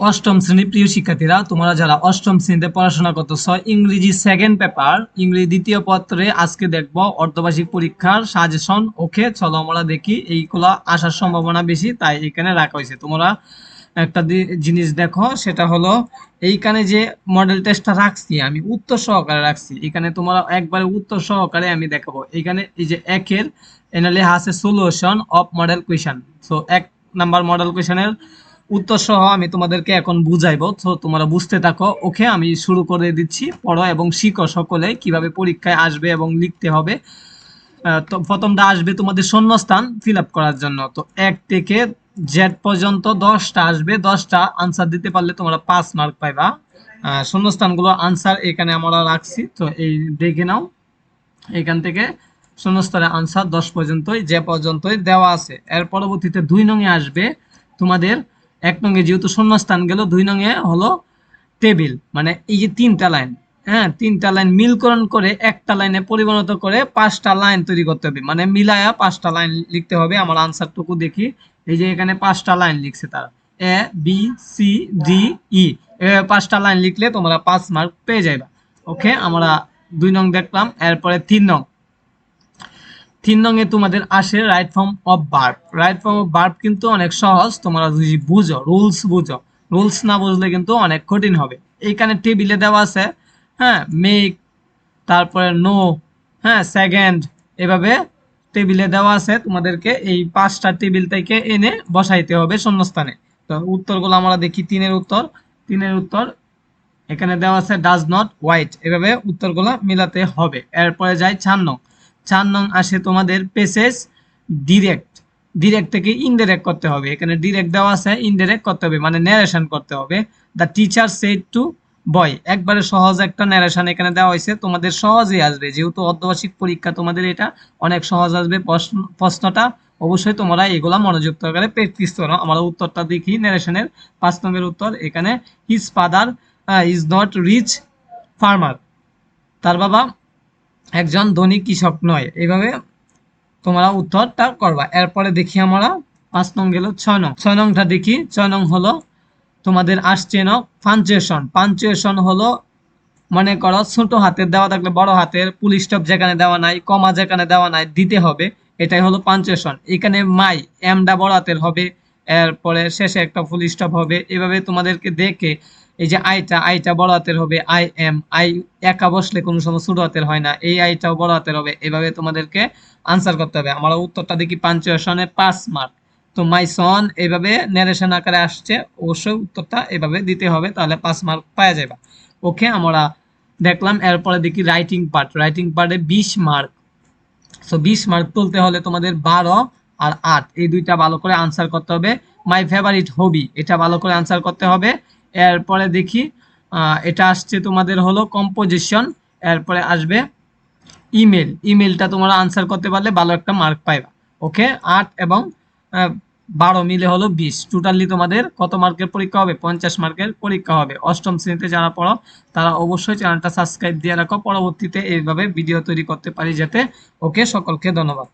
অষ্টম শ্রেণি প্রিয় শিক্ষার্থীরা, তোমরা যারা অষ্টম শ্রেণীতে পড়াশোনা করতেছ, ইংরেজি সেকেন্ড পেপার ইংরেজি দ্বিতীয় পত্রে আজকে দেখব অর্ধবার্ষিক পরীক্ষার সাজেশন ওকে, চলো আমরা দেখি, এইগুলো আসার সম্ভাবনা বেশি, তাই এখানে রাখা হয়েছে। তোমরা একটা জিনিস দেখো, সেটা হলো এইখানে যে মডেল টেস্টটা রাখছি, আমি উত্তর সহকারে রাখছি, এখানে তোমরা একবারে উত্তর সহকারে আমি দেখাবো। এখানে এই যে একের এনে লেখা আছে solution of model question so এক নাম্বার মডেল কোয়েশনের উত্তর সহ আমি তোমাদেরকে এখন বুঝাইবো। তো তোমরা বুঝতে থাকো। ওকে, আমি শুরু করে দিচ্ছি। পড়ো এবং শিখো সকলে কীভাবে পরীক্ষায় আসবে এবং লিখতে হবে। তো প্রথমটা আসবে তোমাদের শূন্যস্থান ফিল আপ করার জন্য। তো এক থেকে জেড পর্যন্ত দশটা আসবে। দশটা আনসার দিতে পারলে তোমরা পাঁচ মার্ক পাইবা। শূন্যস্থানগুলো আনসার এখানে আমরা রাখছি। তো এই দেখে নাও। এখান থেকে শূন্যস্থানের আনসার দশ পর্যন্তই যে পর্যন্তই দেওয়া আছে। এর পরবর্তীতে দুই নঙে আসবে তোমাদের এক নঙে যেহেতু শূন্যস্থান গেল, দুই নঙে হলো টেবিল মানে এই যে তিনটা লাইন হ্যাঁ তিনটা লাইন মিলকরণ করে একটা লাইনে পরিণত করে পাঁচটা লাইন তৈরি করতে হবে। মানে মিলায়া পাঁচটা লাইন লিখতে হবে, আমার আনসারটুকু দেখি। এই যে এখানে পাঁচটা লাইন লিখছে তারা। A, B, C, D, E পাঁচটা লাইন লিখলে তোমরা পাঁচ মার্ক পেয়ে যাবে ওকে, আমরা দুই নং দেখলাম, এরপরে তিন নং। তিন এ তোমাদের আসে right form of verb right form of verb কিন্তু অনেক সহজ, তোমরা যদি বুঝো রুলস বুঝো। রুলস না বুঝলে কিন্তু অনেক কঠিন হবে। এইখানে টেবিলে দেওয়া আছে হ্যাঁ মেক তারপরে নো হ্যাঁ সেকেন্ড এভাবে টেবিলে দেওয়া আছে। তোমাদেরকে এই পাঁচটা টেবিল থেকে এনে বসাইতে হবে শূন্যস্থানে। তো উত্তরগুলো আমরা দেখি, তিনের উত্তর তিনের উত্তর, এখানে দেওয়া আছে ডাজ নট হোয়াইট এভাবে উত্তরগুলো মিলাতে হবে। এরপরে যাই চার নং। চার নং আসে তোমাদের পেসেজ ডিরেক্ট ডিরেক্ট থেকে ইনডিরেক্ট করতে হবে। এখানে ডিরেক্ট দেওয়া আছে ইনডিরেক্ট করতে হবে মানে ন্যারেশন করতে হবে। The teacher said to boy একবারে সহজ একটা ন্যারেশন এখানে দেওয়া হয়েছে। তোমাদের সহজেই আসবে। যেহেতু অর্ধবার্ষিক পরীক্ষা, তোমাদের এটা অনেক সহজ আসবে প্রশ্ন, প্রশ্নটা। অবশ্যই তোমরা এগুলা মনোযোগ সহকারে প্র্যাকটিস করো। আমরা উত্তরটা দেখি ন্যারেশনের পাঁচ নম্বরের উত্তর। এখানে his father is not rich farmer তার বাবা একজন ধনী কৃষক নয়। এইভাবে তোমরা উত্তরটা করবা। এরপরে দেখি আমরা পাঁচ নং গেল ছয় নং। ছয় নংটা দেখি। ছয় নং হলো তোমাদের আসছে ন পাঞ্চুয়েশন পাঞ্চুয়েশন হলো মনে করো ছোট হাতের দেওয়া থাকলে বড় হাতের পুল স্টপ যেখানে দেওয়া নাই কমা যেখানে দেওয়া নাই, দিতে হবে। এটাই হলো পাঞ্চুয়েশন এখানে মাই এমটা বড় হাতের হবে। এরপরে শেষে একটা ফুল স্টপ হবে। এভাবে তোমাদেরকে দেখে এই যে আইটা আইটা বড় হাতের হবে, আই এম, আই একা বসলে কোনো সময় ছোট হাতের হয় না। এই আইটাও বড় হাতের হবে। এভাবে তোমাদেরকে আনসার করতে হবে। আমরা উত্তরটা দেখি পাঞ্চুয়েশনে পাঁচ মার্ক তো মাই সন এইভাবে ন্যারেশন আকারে আসছে, অবশ্যই উত্তরটা এভাবে দিতে হবে, তাহলে পাঁচ মার্ক পাওয়া যাবে। ওকে, আমরা দেখলাম, এরপরে দেখি রাইটিং পার্ট রাইটিং পার্টে বিশ মার্ক সো বিশ মার্ক তুলতে হলে তোমাদের বারো আর আট। এই দুইটা ভালো করে আনসার করতে হবে। মাই ফেভারিট হবি এটা ভালো করে আনসার করতে হবে। এরপরে দেখি এটা আসছে তোমাদের হলো কম্পোজিশন এরপরে আসবে ইমেল ইমেলটা তোমরা আনসার করতে পারলে ভালো একটা মার্ক পাইবা। ওকে আট এবং বারো মিলে হলো বিশ। টোটালি তোমাদের কত মার্কের পরীক্ষা হবে? পঞ্চাশ মার্কের পরীক্ষা হবে। অষ্টম শ্রেণীতে যারা পড়ো, তারা অবশ্যই চ্যানেলটা সাবস্ক্রাইব দিয়ে রাখো। পরবর্তীতে এইভাবে ভিডিও তৈরি করতে পারি যাতে ওকে সকলকে ধন্যবাদ।